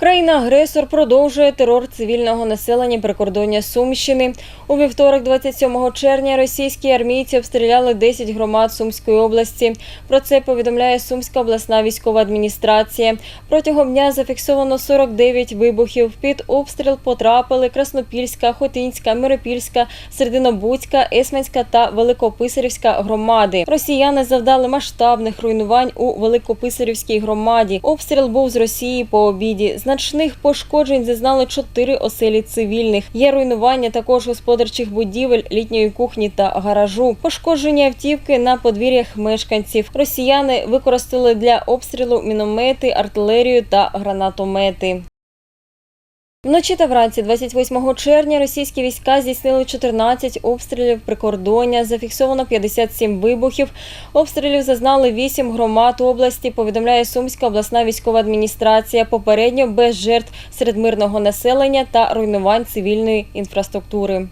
Країна-агресор продовжує терор цивільного населення прикордоння Сумщини. У вівторок, 27 червня, російські армійці обстріляли 10 громад Сумської області. Про це повідомляє Сумська обласна військова адміністрація. Протягом дня зафіксовано 49 вибухів. Під обстріл потрапили Краснопільська, Хотинська, Миропільська, Серединобудська, Есменська та Великописарівська громади. Росіяни завдали масштабних руйнувань у Великописарівській громаді. Обстріл був з Росії по обіді. Значних пошкоджень зазнали чотири оселі цивільних. Є руйнування також господарчих будівель, літньої кухні та гаражу. Пошкоджені автівки на подвір'ях мешканців. Росіяни використали для обстрілу міномети, артилерію та гранатомети. Вночі та вранці 28 червня російські війська здійснили 14 обстрілів прикордоння, зафіксовано 57 вибухів. Обстрілів зазнали 8 громад області, повідомляє Сумська обласна військова адміністрація. Попередньо без жертв серед мирного населення та руйнувань цивільної інфраструктури.